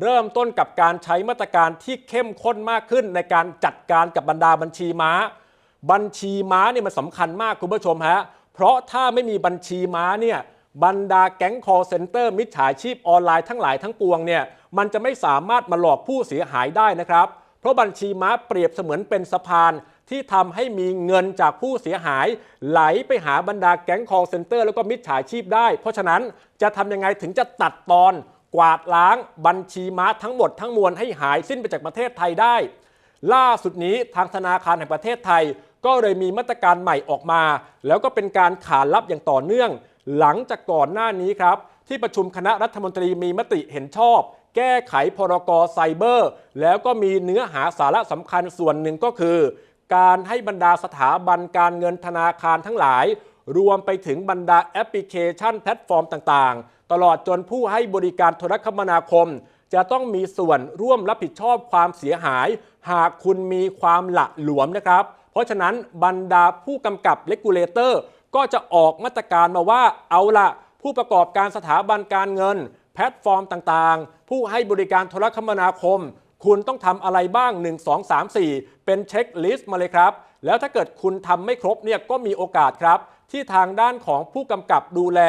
เริ่มต้นกับการใช้มาตรการที่เข้มข้นมากขึ้นในการจัดการกับบรรดาบัญชีม้า บัญชีม้าเนี่ยมันสำคัญมากคุณผู้ชมฮะ เพราะถ้าไม่มีบัญชีม้าเนี่ยบรรดาแก๊ง call center มิจฉาชีพออนไลน์ทั้งหลายทั้งปวงเนี่ยมันจะไม่สามารถมาหลอกผู้เสียหายได้นะครับ เพราะบัญชีม้าเปรียบเสมือนเป็นสะพานที่ทำให้มีเงินจากผู้เสียหาย ไหลไปหาบรรดาแก๊ง call center แล้วก็มิจฉาชีพได้ เพราะฉะนั้นจะทำยังไงถึงจะตัดตอน กวาดล้างบัญชีม้าทั้งหมดทั้งมวลให้หายสิ้นไปจากประเทศไทยได้ ล่าสุดนี้ทางธนาคารแห่งประเทศไทย ก็เลยมีมาตรการใหม่ออกมา แล้วก็เป็นการขานรับอย่างต่อเนื่อง หลังจากก่อนหน้านี้ครับ ที่ประชุมคณะรัฐมนตรีมีมติเห็นชอบ แก้ไขพรกไซเบอร์ แล้วก็มีเนื้อหาสาระสำคัญส่วนหนึ่งก็คือ การให้บรรดาสถาบันการเงินธนาคารทั้งหลาย รวมไปถึงบรรดาแอปพลิเคชันแพลตฟอร์มต่างๆ ตลอดจนผู้ให้บริการโทรคมนาคม จะต้องมีส่วนร่วมรับผิดชอบความเสียหาย หากคุณมีความหละหลวมนะครับ เพราะฉะนั้นบรรดาผู้กำกับเลกูเลเตอร์ก็จะออกมาตรการมาว่าเอาละผู้ประกอบการสถาบันการเงิน แพลตฟอร์มต่างๆ ผู้ให้บริการโทรคมนาคม คุณต้องทำอะไรบ้าง 1 2 3 4 เป็นเช็คลิสต์มาเลยครับ แล้วถ้าเกิดคุณทำไม่ครบเนี่ยก็มีโอกาสครับ ที่ทางด้านของผู้กำกับดูแล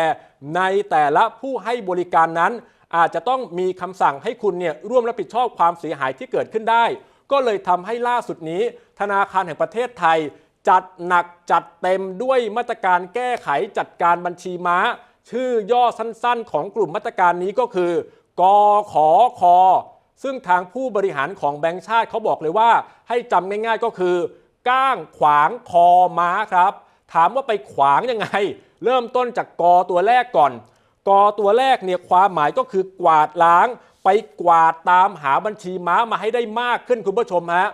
ในแต่ละผู้ให้บริการนั้น อาจจะต้องมีคำสั่งให้คุณเนี่ยร่วมรับผิดชอบความเสียหายที่เกิดขึ้นได้ ก็เลยทำให้ล่าสุดนี้ ธนาคารแห่งประเทศไทย จัดหนักจัดเต็มด้วยมาตรการแก้ไขจัดการบัญชีม้า ชื่อย่อสั้นๆ ของกลุ่มมาตรการนี้ก็คือกขอคอซึ่งทางผู้บริหารของแบงก์ชาติเขาบอกเลยว่า ให้จำง่ายๆก็คือ ก้างขวางคอม้าครับ ถามว่าไปขวางยังไง เริ่มต้นจากกอตัวแรกก่อน กอตัวแรกเนี่ยความหมายก็คือกวาดล้าง ไปกวาดตามหาบัญชีม้ามาให้ได้มากขึ้นคุณผู้ชมฮะ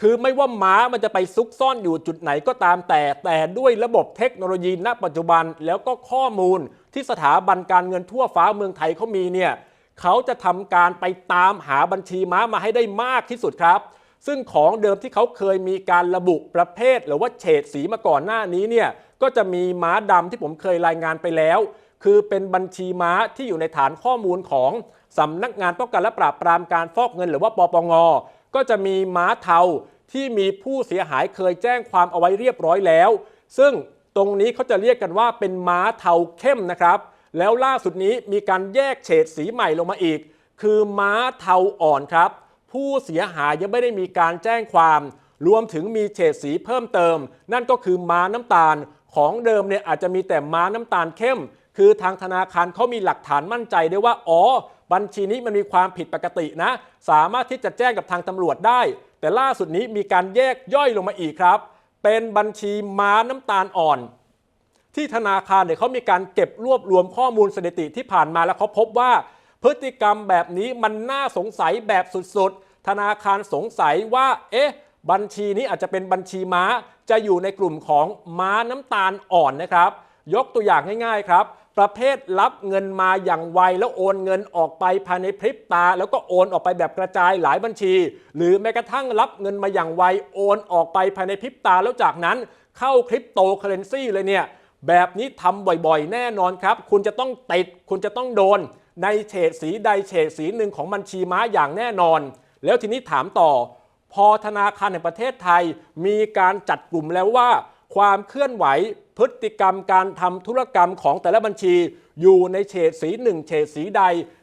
คือไม่ว่าม้ามันจะไปซุกซ่อนอยู่จุดไหนก็ตามแต่แต่ด้วยระบบเทคโนโลยีณ ปัจจุบันแล้วก็ข้อมูลที่สถาบันการเงินทั่วฟ้าเมืองไทยเขามีเนี่ยเขาจะทำการไปตามหาบัญชีม้ามาให้ได้มากที่สุดครับ ซึ่งของเดิมที่เขาเคยมีการระบุประเภท หรือว่าเฉดสีมาก่อนหน้านี้เนี่ยก็จะมีม้าดำที่ผมเคยรายงานไปแล้ว คือเป็นบัญชีม้าที่อยู่ในฐานข้อมูลของสำนักงานป้องกันและปราบปรามการฟอกเงิน หรือว่าปปง ก็จะมีม้าเทาที่มีผู้เสียหายเคยแจ้งความเอาไว้เรียบร้อยแล้ว ซึ่งตรงนี้เขาจะเรียกกันว่าเป็นม้าเทาเข้มนะครับ แล้วล่าสุดนี้มีการแยกเฉดสีใหม่ลงมาอีก คือม้าเทาอ่อนครับ ผู้เสียหายยังไม่ได้มีการแจ้งความ รวมถึงมีเฉดสีเพิ่มเติม นั่นก็คือม้าน้ำตาลของเดิมเนี่ยอาจจะมีแต่ม้าน้ำตาลเข้ม คือทางธนาคารเขามีหลักฐานมั่นใจได้ว่าอ๋อ บัญชีนี้มันมีความผิดปกตินะ สามารถที่จะแจ้งกับทางตำรวจได้ แต่ล่าสุดนี้มีการแยกย่อยลงมาอีกครับ เป็นบัญชีม้าน้ำตาลอ่อน ที่ธนาคารเนี่ยเขามีการเก็บรวบรวมข้อมูลสถิติที่ผ่านมาแล้วเขาพบว่า พฤติกรรมแบบนี้มันน่าสงสัยแบบสุดๆ ธนาคารสงสัยว่า เอ๊ะ บัญชีนี้อาจจะเป็นบัญชีม้า จะอยู่ในกลุ่มของม้าน้ำตาลอ่อนนะครับ ยกตัวอย่างง่ายๆครับ ประเภทรับเงินมาอย่างไวแล้วโอนเงินออกไปภายในพริบตา แล้วก็โอนออกไปแบบกระจายหลายบัญชี หรือแม้กระทั่งรับเงินมาอย่างไวโอนออกไปภายในพริบตา แล้วจากนั้นเข้าคริปโตเคอเรนซีเลยเนี่ยแบบนี้ทำบ่อยๆ แน่นอนครับ คุณจะต้องติด คุณจะต้องโดน ในเฉดสีใดเฉดสีหนึ่งของบัญชีม้าอย่างแน่นอน แล้วทีนี้ถามต่อ พอธนาคารในประเทศไทยมีการจัดกลุ่มแล้วว่า ความเคลื่อนไหวพฤติกรรมการทำธุรกรรมของแต่ละบัญชี อยู่ในเฉดสีหนึ่งเฉดสีใด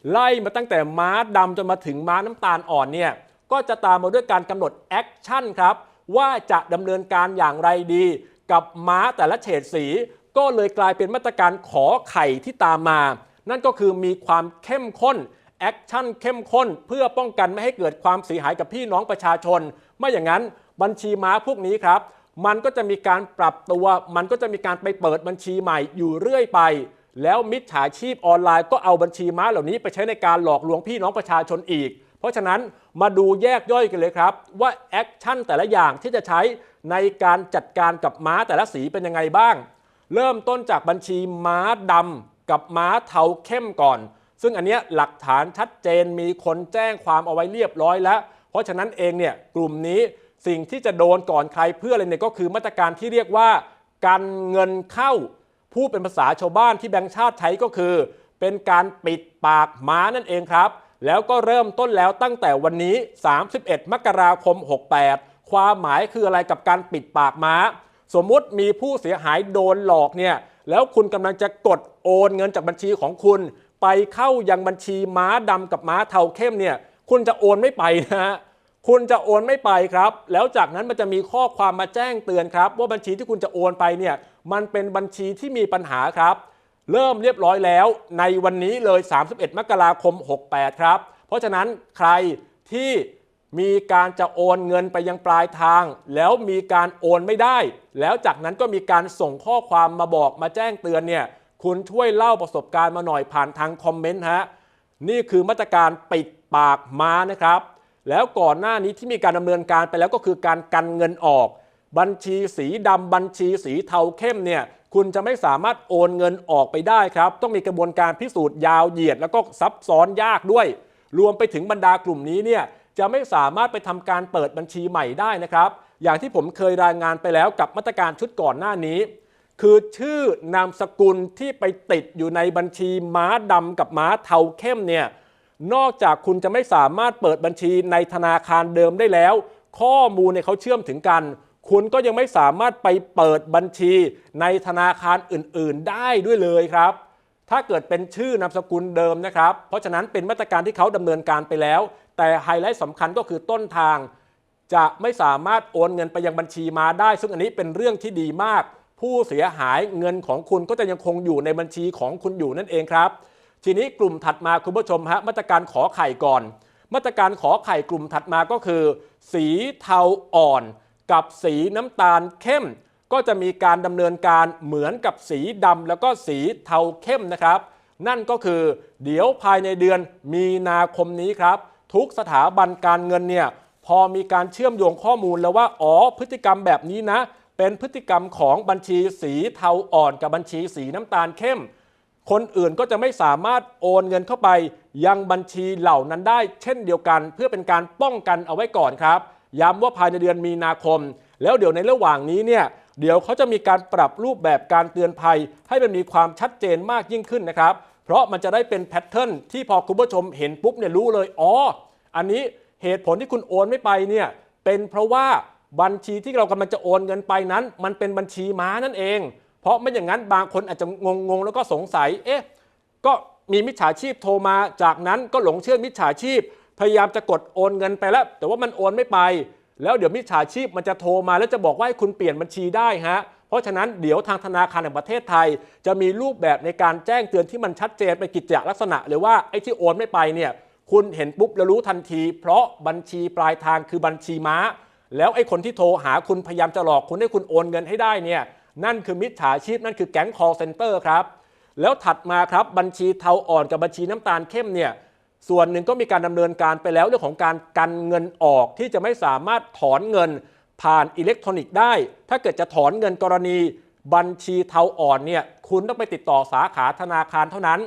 ไล่มาตั้งแต่ม้าดำจนมาถึงม้าน้ำตาลอ่อนเนี่ยก็จะตามมาด้วยการกำหนดแอคชั่นครับว่าจะดำเนินการอย่างไรดี กับม้าแต่ละเฉดสี ก็เลยกลายเป็นมาตรการขอไข่ที่ตามมา นั่นก็คือมีความเข้มข้นแอคชั่นเข้มข้นเพื่อป้องกันไม่ให้เกิดความเสียหายกับพี่น้องประชาชน ไม่อย่างนั้นบัญชีม้าพวกนี้ครับ มันก็จะมีการปรับตัว มันก็จะมีการไปเปิดบัญชีใหม่อยู่เรื่อยไป แล้วมิจฉาชีพออนไลน์ก็เอาบัญชีม้าเหล่านี้ไปใช้ในการหลอกลวงพี่น้องประชาชนอีก เพราะฉะนั้นมาดูแยกย่อยกันเลยครับ ว่าแอคชั่นแต่ละอย่างที่จะใช้ในการจัดการกับม้าแต่ละสีเป็นยังไงบ้าง เริ่มต้นจากบัญชีม้าดำ กับม้าเทาเข้มก่อน ซึ่งอันเนี้ยหลักฐานชัดเจนมีคนแจ้งความเอาไว้เรียบร้อยแล้ว เพราะฉะนั้นเองเนี่ยกลุ่มนี้สิ่งที่จะโดนก่อนใครเพื่ออะไรเนี่ยก็คือมาตรการที่เรียกว่ากันเงินเข้าพูดเป็นภาษาชาวบ้านที่แบงค์ชาติใช้ก็คือ เป็นการปิดปากม้านั่นเองครับ แล้วก็เริ่มต้นแล้วตั้งแต่วันนี้ 31 มกราคม 68 ความหมายคืออะไรกับการปิดปากม้า สมมุติมีผู้เสียหายโดนหลอกเนี่ย แล้วคุณกำลังจะกดโอนเงินจากบัญชีของคุณ ไปเข้ายังบัญชีม้าดำกับม้าเทาเข้มเนี่ยคุณจะโอนไม่ไปนะฮะคุณจะโอนไม่ไปครับ แล้วจากนั้นมันจะมีข้อความมาแจ้งเตือนครับ ว่าบัญชีที่คุณจะโอนไปเนี่ยมันเป็นบัญชีที่มีปัญหาครับ เริ่มเรียบร้อยแล้วในวันนี้เลย 31 มกราคม 68 ครับ เพราะฉะนั้นใครที่ มีการจะโอนเงินไปยังปลายทาง แล้วมีการโอนไม่ได้ แล้วจากนั้นก็มีการส่งข้อความมาบอกมาแจ้งเตือนเนี่ยคุณช่วยเล่าประสบการณ์มาหน่อยผ่านทางคอมเมนต์ฮะนี่คือมาตรการปิดปากม้านะครับ แล้วก่อนหน้านี้ที่มีการดำเนินการไปแล้วก็คือการกันเงินออก บัญชีสีดำบัญชีสีเทาเข้มเนี่ยคุณจะไม่สามารถโอนเงินออกไปได้ครับ ต้องมีกระบวนการพิสูจน์ยาวเหยียด แล้วก็ซับซ้อนยากด้วย รวมไปถึงบรรดากลุ่มนี้เนี่ย จะไม่สามารถไปทำการเปิดบัญชีใหม่ได้นะครับ อย่างที่ผมเคยรายงานไปแล้วกับมาตรการชุดก่อนหน้านี้ คือชื่อนามสกุลที่ไปติดอยู่ในบัญชีม้าดำกับม้าเทาเข้มเนี่ยนอกจากคุณจะไม่สามารถเปิดบัญชีในธนาคารเดิมได้แล้ว ข้อมูลเนี่ยเขาเชื่อมถึงกัน คุณก็ยังไม่สามารถไปเปิดบัญชีในธนาคารอื่น ๆ ได้ด้วยเลยครับ ถ้าเกิดเป็นชื่อนามสกุลเดิมนะครับ เพราะฉะนั้นเป็นมาตรการที่เขาดำเนินการไปแล้ว แต่ไฮไลท์สำคัญก็คือต้นทาง จะไม่สามารถโอนเงินไปยังบัญชีมาได้ ซึ่งอันนี้เป็นเรื่องที่ดีมาก ผู้เสียหายเงินของคุณก็จะยังคงอยู่ในบัญชีของคุณอยู่นั่นเองครับ ทีนี้กลุ่มถัดมาคุณผู้ชมฮะมาตรการขอไข่ก่อน มาตรการขอไข่กลุ่มถัดมาก็คือ สีเทาอ่อน กับสีน้ำตาลเข้ม ก็จะมีการดำเนินการเหมือนกับสีดำแล้วก็สีเทาเข้มนะครับ นั่นก็คือเดี๋ยวภายในเดือนมีนาคมนี้ครับ ทุกสถาบันการเงินเนี่ยพอมีการเชื่อมโยงข้อมูลแล้วว่าอ๋อพฤติกรรมแบบนี้นะ เป็นพฤติกรรมของบัญชีสีเทาอ่อนกับบัญชีสีน้ำตาลเข้ม คนอื่นก็จะไม่สามารถโอนเงินเข้าไป ยังบัญชีเหล่านั้นได้ เช่นเดียวกัน เพื่อเป็นการป้องกันเอาไว้ก่อนครับ ย้ำว่าภายในเดือนมีนาคม แล้วเดี๋ยวในระหว่างนี้เนี่ย เดี๋ยวเขาจะมีการปรับรูปแบบการเตือนภัย ให้มันมีความชัดเจนมากยิ่งขึ้นนะครับ เพราะมันจะได้เป็นแพทเทิร์นที่พอคุณผู้ชมเห็นปุ๊บเนี่ยรู้เลย อ๋อ อันนี้เหตุผลที่คุณโอนไม่ไปเนี่ยเป็นเพราะว่าบัญชีที่เรากำลังจะโอนเงินไปนั้น มันเป็นบัญชีม้านั่นเอง เพราะไม่อย่างนั้นบางคนอาจจะงงๆแล้วก็สงสัย เอ๊ะ ก็มีมิจฉาชีพโทรมา จากนั้นก็หลงเชื่อมิจฉาชีพ พยายามจะกดโอนเงินไปแล้ว แต่ว่ามันโอนไม่ไป แล้วเดี๋ยวมิจฉาชีพมันจะโทรมาแล้วจะบอกว่าให้คุณเปลี่ยนบัญชีได้ฮะ เพราะฉะนั้นเดี๋ยวทางธนาคารแห่งประเทศไทย จะมีรูปแบบในการแจ้งเตือนที่มันชัดเจนเป็นกิจจลักษณะเลยว่าไอ้ที่โอนไม่ไปเนี่ยคุณเห็นปุ๊บแล้วรู้ทันที เพราะบัญชีปลายทางคือบัญชีม้า แล้วไอ้คนที่โทรหาคุณพยายามจะหลอกคุณให้คุณโอนเงินให้ได้เนี่ยนั่นคือมิจฉาชีพนั่นคือแก๊ง call center ครับแล้วถัดมาครับบัญชีเทาอ่อนกับบัญชีน้ำตาลเข้มเนี่ย ส่วนหนึ่งก็มีการดำเนินการไปแล้วเรื่องของการกันเงินออกที่จะไม่สามารถถอนเงินผ่านอิเล็กทรอนิกส์ได้ ถ้าเกิดจะถอนเงินกรณีบัญชีเทาอ่อนเนี่ยคุณต้องไปติดต่อสาขาธนาคารเท่านั้น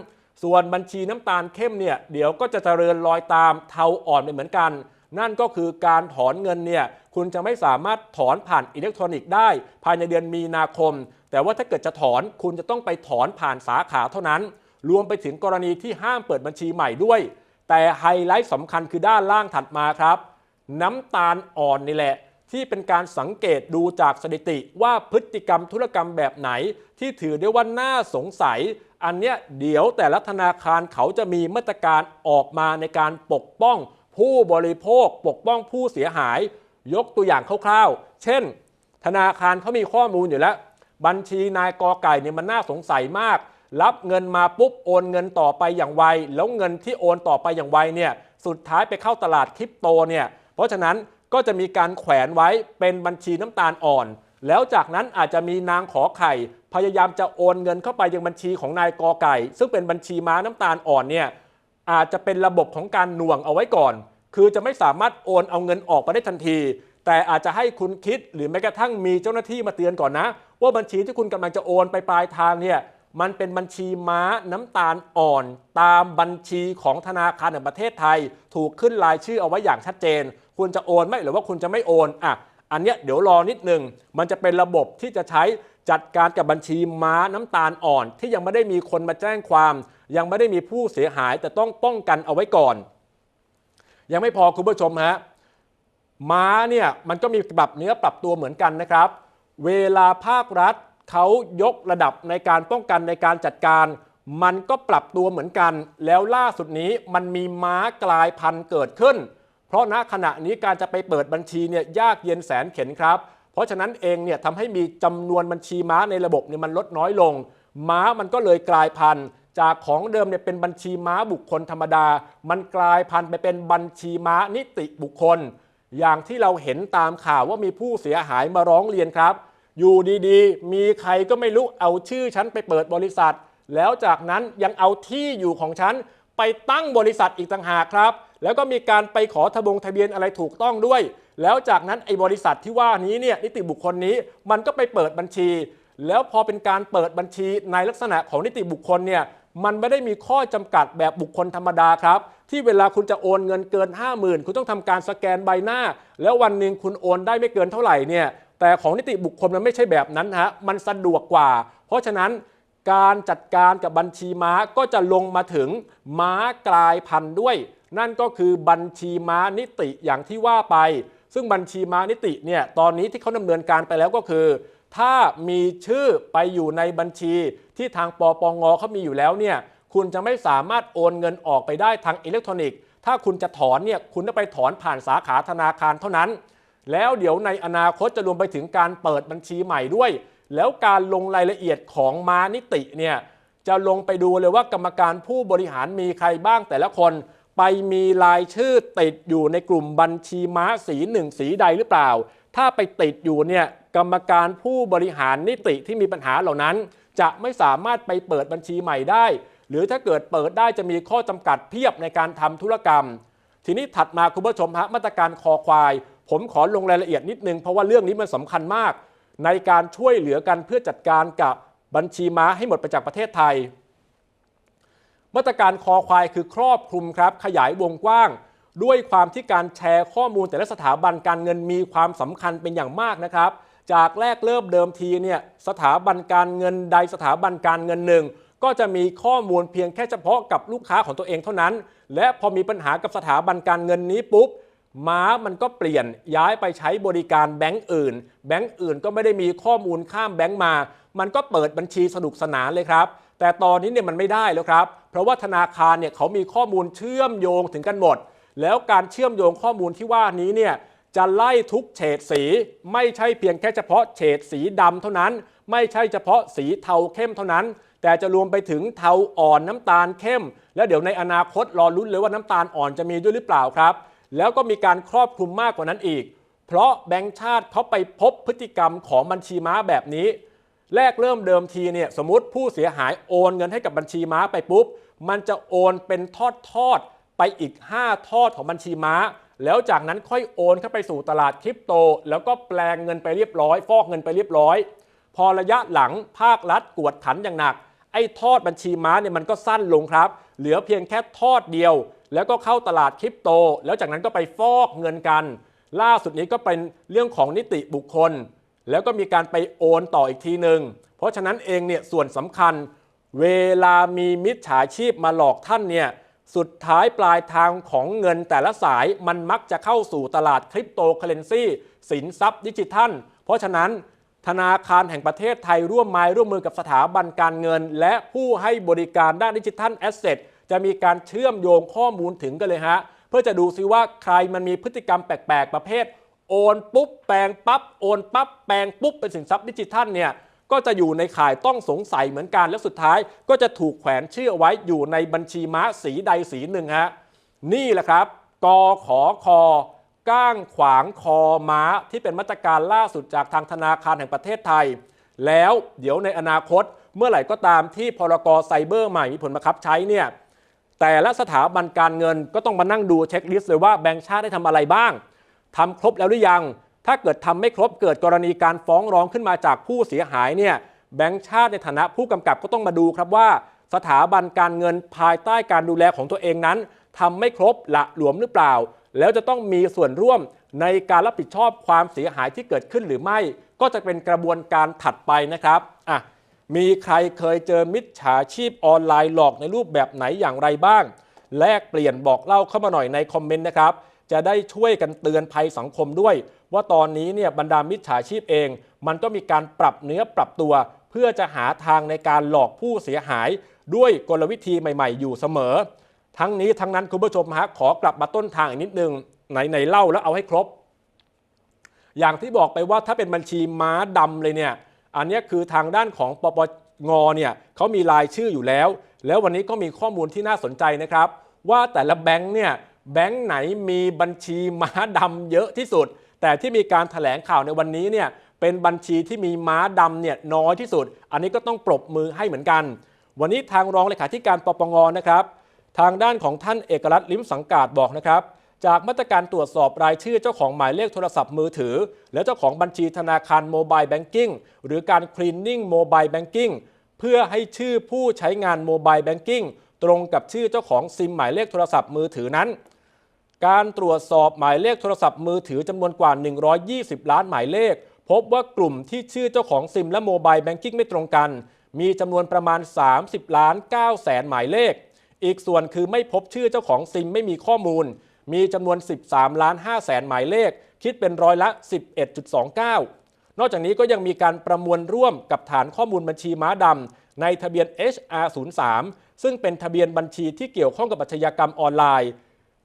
ส่วนบัญชีน้ำตาลเข้มเนี่ยเดี๋ยวก็จะเจริญรอยตามเทาอ่อนไปเหมือนกัน นั่นก็คือการถอนเงินเนี่ยคุณจะไม่สามารถถอนผ่านอิเล็กทรอนิกส์ได้ ภายในเดือนมีนาคม แต่ว่าถ้าเกิดจะถอนคุณจะต้องไปถอนผ่านสาขาเท่านั้น รวมไปถึงกรณีที่ห้ามเปิดบัญชีใหม่ด้วย แต่ไฮไลท์สำคัญคือด้านล่างถัดมาครับ น้ำตาลอ่อนนี่แหละ ที่เป็นการสังเกตดูจากสถิติว่าพฤติกรรมธุรกรรมแบบไหน ที่ถือได้ว่าน่าสงสัย อันเนี้ยเดี๋ยวแต่ละธนาคารเขาจะมีมาตรการออกมาในการปกป้อง ผู้บริโภค ปกป้องผู้เสียหาย ยกตัวอย่างคร่าวๆ เช่น ธนาคารเขามีข้อมูลอยู่แล้ว บัญชีนายกอไก่เนี่ยมันน่าสงสัยมาก รับเงินมาปุ๊บโอนเงินต่อไปอย่างไว แล้วเงินที่โอนต่อไปอย่างไวเนี่ยสุดท้ายไปเข้าตลาดคริปโตเนี่ยเพราะฉะนั้นก็จะมีการแขวนไว้เป็นบัญชีน้ำตาลอ่อน แล้วจากนั้นอาจจะมีนางขอไข่ พยายามจะโอนเงินเข้าไปยังบัญชีของนายกอไก่ ซึ่งเป็นบัญชีม้าน้ำตาลอ่อนเนี่ยอาจจะเป็นระบบของการหน่วงเอาไว้ก่อน คือจะไม่สามารถโอนเอาเงินออกไปได้ทันที แต่อาจจะให้คุณคิดหรือแม้กระทั่งมีเจ้าหน้าที่มาเตือนก่อนนะ ว่าบัญชีที่คุณกำลังจะโอนไปปลายทางเนี่ย มันเป็นบัญชีม้าน้ำตาลอ่อน ตามบัญชีของธนาคารแห่งประเทศไทย ถูกขึ้นรายชื่อเอาไว้อย่างชัดเจน คุณจะโอนไหมหรือว่าคุณจะไม่โอนอะอันเนี้ยเดี๋ยวรอนิดนึง มันจะเป็นระบบที่จะใช้จัดการกับบัญชีม้าน้ำตาลอ่อน ที่ยังไม่ได้มีคนมาแจ้งความ ยังไม่ได้มีผู้เสียหาย แต่ต้องป้องกันเอาไว้ก่อน ยังไม่พอคุณผู้ชมฮะม้าเนี่ยมันก็มีปรับเนื้อปรับตัวเหมือนกันนะครับ เวลาภาครัฐ เขายกระดับในการป้องกันในการจัดการ มันก็ปรับตัวเหมือนกัน แล้วล่าสุดนี้มันมีม้ากลายพันธุ์เกิดขึ้น เพราะณขณะนี้การจะไปเปิดบัญชีเนี่ยยากเย็นแสนเข็ญครับ เพราะฉะนั้นเองเนี่ยทำให้มีจำนวนบัญชีม้าในระบบเนี่ยมันลดน้อยลง ม้ามันก็เลยกลายพันธุ์จากของเดิมเนี่ยเป็นบัญชีม้าบุคคลธรรมดา มันกลายพันธุ์ไปเป็นบัญชีม้านิติบุคคล อย่างที่เราเห็นตามข่าวว่ามีผู้เสียหายมาร้องเรียนครับ อยู่ดีๆ มีใครก็ไม่รู้เอาชื่อฉันไปเปิดบริษัท แล้วจากนั้นยังเอาที่อยู่ของฉันไปตั้งบริษัทอีกต่างหากครับ แล้วก็มีการไปขอทะบงทะเบียนอะไรถูกต้องด้วย แล้วจากนั้นไอ้บริษัทที่ว่านี้เนี่ยนิติบุคคลนี้มันก็ไปเปิดบัญชี แล้วพอเป็นการเปิดบัญชีในลักษณะของนิติบุคคลเนี่ยมันไม่ได้มีข้อจำกัดแบบบุคคลธรรมดาครับ ที่เวลาคุณจะโอนเงินเกิน 50,000 คุณต้องทำการสแกนใบหน้า แล้ววันหนึ่งคุณโอนได้ไม่เกินเท่าไหร่เนี่ย แต่ของนิติบุคคลมันไม่ใช่แบบนั้นฮะมันสะดวกกว่า เพราะฉะนั้นการจัดการกับบัญชีม้าก็จะลงมาถึงม้ากลายพันธุ์ด้วย นั่นก็คือบัญชีม้านิติอย่างที่ว่าไป ซึ่งบัญชีม้านิติเนี่ยตอนนี้ที่เขาดำเนินการไปแล้วก็คือ ถ้ามีชื่อไปอยู่ในบัญชีที่ทางปปงเขามีอยู่แล้วเนี่ยคุณจะไม่สามารถโอนเงินออกไปได้ทางอิเล็กทรอนิกส์ ถ้าคุณจะถอนเนี่ยคุณต้องไปถอนผ่านสาขาธนาคารเท่านั้น แล้วเดี๋ยวในอนาคตจะรวมไปถึงการเปิดบัญชีใหม่ด้วย แล้วการลงรายละเอียดของมานิติเนี่ยจะลงไปดูเลยว่ากรรมการผู้บริหารมีใครบ้างแต่ละคน ไปมีรายชื่อติดอยู่ในกลุ่มบัญชีม้าสีหนึ่งสีใดหรือเปล่า ถ้าไปติดอยู่เนี่ยกรรมการผู้บริหารนิติที่มีปัญหาเหล่านั้น จะไม่สามารถไปเปิดบัญชีใหม่ได้ หรือถ้าเกิดเปิดได้จะมีข้อจำกัดเพียบในการทำธุรกรรม ทีนี้ถัดมาคุณผู้ชมฮะมาตรการคอควาย ผมขอลงรายละเอียดนิดนึง เพราะว่าเรื่องนี้มันสำคัญมาก ในการช่วยเหลือกันเพื่อจัดการกับบัญชีม้าให้หมดไปจากประเทศไทย มาตรการคอควายคือครอบคลุมครับขยายวงกว้าง ด้วยความที่การแชร์ข้อมูลแต่ละสถาบันการเงินมีความสำคัญเป็นอย่างมากนะครับ จากแรกเริ่มเดิมทีเนี่ยสถาบันการเงินใดสถาบันการเงินหนึ่งก็จะมีข้อมูลเพียงแค่เฉพาะกับลูกค้าของตัวเองเท่านั้น และพอมีปัญหากับสถาบันการเงินนี้ปุ๊บ ม้ามันก็เปลี่ยนย้ายไปใช้บริการแบงก์อื่น แบงก์อื่นก็ไม่ได้มีข้อมูลข้ามแบงก์มา มันก็เปิดบัญชีสนุกสนานเลยครับ แต่ตอนนี้เนี่ยมันไม่ได้แล้วครับ เพราะว่าธนาคารเนี่ยเขามีข้อมูลเชื่อมโยงถึงกันหมด แล้วการเชื่อมโยงข้อมูลที่ว่านี้เนี่ยจะไล่ทุกเฉดสี ไม่ใช่เพียงแค่เฉพาะเฉดสีดำเท่านั้น ไม่ใช่เฉพาะสีเทาเข้มเท่านั้น แต่จะรวมไปถึงเทาอ่อนน้ำตาลเข้ม แล้วเดี๋ยวในอนาคตรอลุ้นเลยว่าน้ำตาลอ่อนจะมีด้วยหรือเปล่าครับ แล้วก็มีการครอบคลุมมากกว่านั้นอีก เพราะแบงก์ชาติเขาไปพบพฤติกรรมของบัญชีม้าแบบนี้ แรกเริ่มเดิมทีเนี่ยสมมติผู้เสียหายโอนเงินให้กับบัญชีม้าไปปุ๊บ มันจะโอนเป็นทอดทอดไปอีก 5 ทอดของบัญชีม้า แล้วจากนั้นค่อยโอนเข้าไปสู่ตลาดคริปโต แล้วก็แปลงเงินไปเรียบร้อย ฟอกเงินไปเรียบร้อย พอระยะหลังภาครัฐกวดขันอย่างหนักไอ้ทอดบัญชีม้าเนี่ยมันก็สั้นลงครับ เหลือเพียงแค่ทอดเดียว แล้วก็เข้าตลาดคริปโต แล้วจากนั้นก็ไปฟอกเงินกัน ล่าสุดนี้ก็เป็นเรื่องของนิติบุคคล แล้วก็มีการไปโอนต่ออีกทีหนึ่งเพราะฉะนั้นเองเนี่ยส่วนสำคัญ เวลามีมิจฉาชีพมาหลอกท่านเนี่ยสุดท้ายปลายทางของเงินแต่ละสายมันมักจะเข้าสู่ตลาดคริปโตเคเรนซีสินทรัพย์ดิจิทัล เพราะฉะนั้นธนาคารแห่งประเทศไทยร่วมไม้ร่วมมือกับสถาบันการเงิน และผู้ให้บริการด้านดิจิทัลแอสเซท จะมีการเชื่อมโยงข้อมูลถึงกันเลยฮะ เพื่อจะดูซิว่าใครมันมีพฤติกรรมแปลกๆ ประเภท โอนปุ๊บแปลงปั๊บโอนปั๊บแปลงปุ๊บเป็นสินทรัพย์ดิจิทัลเนี่ยก็จะอยู่ในข่ายต้องสงสัยเหมือนกัน และสุดท้ายก็จะถูกแขวนชื่อไว้อยู่ในบัญชีม้าสีใดสีหนึ่งฮะนี่แหละครับกขอคอก้างขวางคอม้าที่เป็นมาตรการล่าสุดจากทางธนาคารแห่งประเทศไทย แล้วเดี๋ยวในอนาคตเมื่อไหร่ก็ตามที่พรกไซเบอร์ใหม่มีผลบังคับใช้เนี่ย แต่ละสถาบันการเงินก็ต้องมานั่งดูเช็คลิสต์เลยว่าแบงก์ชาติได้ทำอะไรบ้างทำครบแล้วหรือยัง ถ้าเกิดทำไม่ครบเกิดกรณีการฟ้องร้องขึ้นมาจากผู้เสียหายเนี่ยแบงก์ชาติในฐานะผู้กำกับก็ต้องมาดูครับว่า สถาบันการเงินภายใต้การดูแลของตัวเองนั้นทำไม่ครบละหลวมหรือเปล่า แล้วจะต้องมีส่วนร่วมในการรับผิดชอบความเสียหายที่เกิดขึ้นหรือไม่ ก็จะเป็นกระบวนการถัดไปนะครับอะ มีใครเคยเจอมิจฉาชีพออนไลน์หลอกในรูปแบบไหนอย่างไรบ้าง แลกเปลี่ยนบอกเล่าเข้ามาหน่อยในคอมเมนต์นะครับ จะได้ช่วยกันเตือนภัยสังคมด้วย ว่าตอนนี้เนี่ยบรรดามิจฉาชีพเอง มันก็มีการปรับเนื้อปรับตัว เพื่อจะหาทางในการหลอกผู้เสียหาย ด้วยกลวิธีใหม่ ๆ อยู่เสมอ ทั้งนี้ทั้งนั้นคุณผู้ชมฮะขอกลับมาต้นทางอีกนิดนึงไหนไหนเล่าแล้วเอาให้ครบ อย่างที่บอกไปว่าถ้าเป็นบัญชีม้าดำเลยเนี่ย อันนี้คือทางด้านของปปงเนี่ยเขามีรายชื่ออยู่แล้ว แล้ววันนี้ก็มีข้อมูลที่น่าสนใจนะครับ ว่าแต่ละแบงค์เนี่ยแบงค์ไหนมีบัญชีม้าดำเยอะที่สุด แต่ที่มีการถแถลงข่าวในวันนี้เนี่ยเป็นบัญชีที่มีม้าดำเนี่ยน้อยที่สุด อันนี้ก็ต้องปรบมือให้เหมือนกัน วันนี้ทางรองเลขาธิการปปงนะครับ ทางด้านของท่านเอกรัตน์ลิ้มสังกาดบอกนะครับ จากมาตรการตรวจสอบรายชื่อเจ้าของหมายเลขโทรศัพท์มือถือ และเจ้าของบัญชีธนาคารโมบายแบงกิ้งหรือการคลีนนิ่งโมบายแบงกิ้งเพื่อให้ชื่อผู้ใช้งานโมบายแบงกิ้งตรงกับชื่อเจ้าของซิมหมายเลขโทรศัพท์มือถือนั้น การตรวจสอบหมายเลขโทรศัพท์มือถือจำนวนกว่า 120 ล้านหมายเลข พบว่ากลุ่มที่ชื่อเจ้าของซิมและโมบายแบงกิ้งไม่ตรงกัน มีจำนวนประมาณ 30 ล้าน9แสนหมายเลข อีกส่วนคือไม่พบชื่อเจ้าของซิมไม่มีข้อมูล มีจำนวน 13ล้าน5แสนหมายเลข คิดเป็นร้อยละ 11.29 นอกจากนี้ก็ยังมีการประมวลร่วมกับฐานข้อมูลบัญชีม้าดำในทะเบียน HR03 ซึ่งเป็นทะเบียนบัญชีที่เกี่ยวข้องกับอาชญากรรมออนไลน์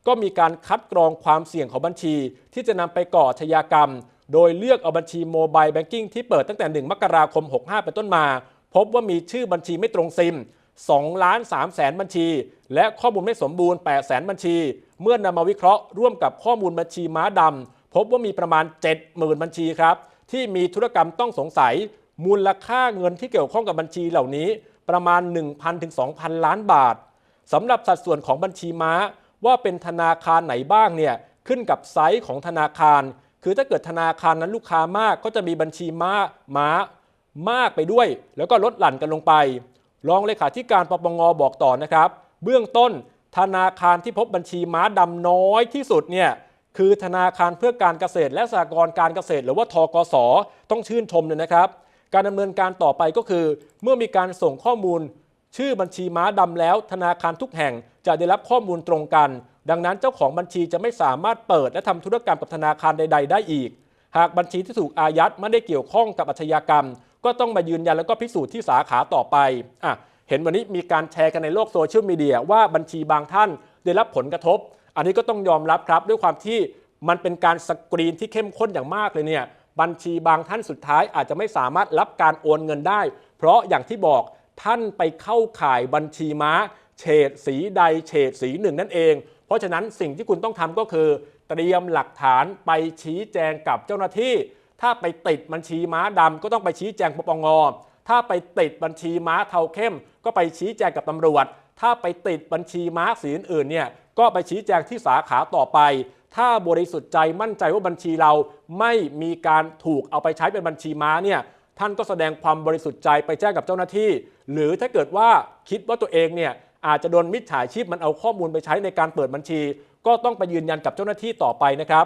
ก็มีการคัดกรองความเสี่ยงของบัญชี ที่จะนำไปก่ออาชญากรรม โดยเลือกเอาบัญชีโมบายแบงกิ้งที่เปิดตั้งแต่ 1 มกราคม 65 เป็นต้นมา พบว่ามีชื่อบัญชีไม่ตรงซิม 2ล้าน3แสนบัญชี และข้อมูลไม่สมบูรณ์8แสนบัญชี เมื่อนำมาวิเคราะห์ร่วมกับข้อมูลบัญชีม้าดำพบว่ามีประมาณ 70,000 บัญชีครับ ที่มีธุรกรรมต้องสงสัย มูลค่าเงินที่เกี่ยวข้องกับบัญชีเหล่านี้ ประมาณ 1,000ถึง2,000 ล้านบาทสำหรับสัดส่วนของบัญชีม้า ว่าเป็นธนาคารไหนบ้างเนี่ยขึ้นกับไซส์ของธนาคาร คือถ้าเกิดธนาคารนั้นลูกค้ามากก็จะมีบัญชีม้าม้ามากไปด้วย แล้วก็ลดหลั่นกันลงไป รองเลขาธิการปปงบอกต่อนะครับ เบื้องต้นธนาคารที่พบบัญชีม้าดำน้อยที่สุดเนี่ยคือธนาคารเพื่อการเกษตรและสหกรณ์การเกษตร หรือว่าทกสต้องชื่นชมเลยนะครับ การดำเนินการต่อไปก็คือ เมื่อมีการส่งข้อมูล ชื่อบัญชีม้าดำแล้ว ธนาคารทุกแห่งจะได้รับข้อมูลตรงกัน ดังนั้นเจ้าของบัญชีจะไม่สามารถเปิด และทำธุรกรรมกับธนาคารใด ๆ ได้อีก หากบัญชีที่ถูกอายัดไม่ได้เกี่ยวข้องกับอาชญากรรม ก็ต้องมายืนยันแล้วก็พิสูจน์ที่สาขาต่อไปอะเห็นวันนี้มีการแชร์กันในโลกโซเชียลมีเดียว่าบัญชีบางท่านได้รับผลกระทบ อันนี้ก็ต้องยอมรับครับ ด้วยความที่มันเป็นการสกรีนที่เข้มข้นอย่างมากเลยเนี่ยบัญชีบางท่านสุดท้ายอาจจะไม่สามารถรับการโอนเงินได้ เพราะอย่างที่บอกท่านไปเข้าข่ายบัญชีม้า เฉดสีใดเฉดสีหนึ่งนั่นเอง เพราะฉะนั้นสิ่งที่คุณต้องทำก็คือ เตรียมหลักฐานไปชี้แจงกับเจ้าหน้าที่ ถ้าไปติดบัญชีม้าดำก็ต้องไปชี้แจงปปงถ้าไปติดบัญชีม้าเทาเข้ม ก็ไปชี้แจงกับตำรวจ ถ้าไปติดบัญชีม้าสีอื่นเนี่ยก็ไปชี้แจงที่สาขาต่อไป ถ้าบริสุทธิ์ใจมั่นใจว่าบัญชีเราไม่มีการถูกเอาไปใช้เป็นบัญชีม้าเนี่ยท่านก็แสดงความบริสุทธิ์ใจไปแจ้งกับเจ้าหน้าที่ หรือถ้าเกิดว่าคิดว่าตัวเองเนี่ยอาจจะโดนมิจฉาชีพมันเอาข้อมูลไปใช้ในการเปิดบัญชี ก็ต้องไปยืนยันกับเจ้าหน้าที่ต่อไปนะครับ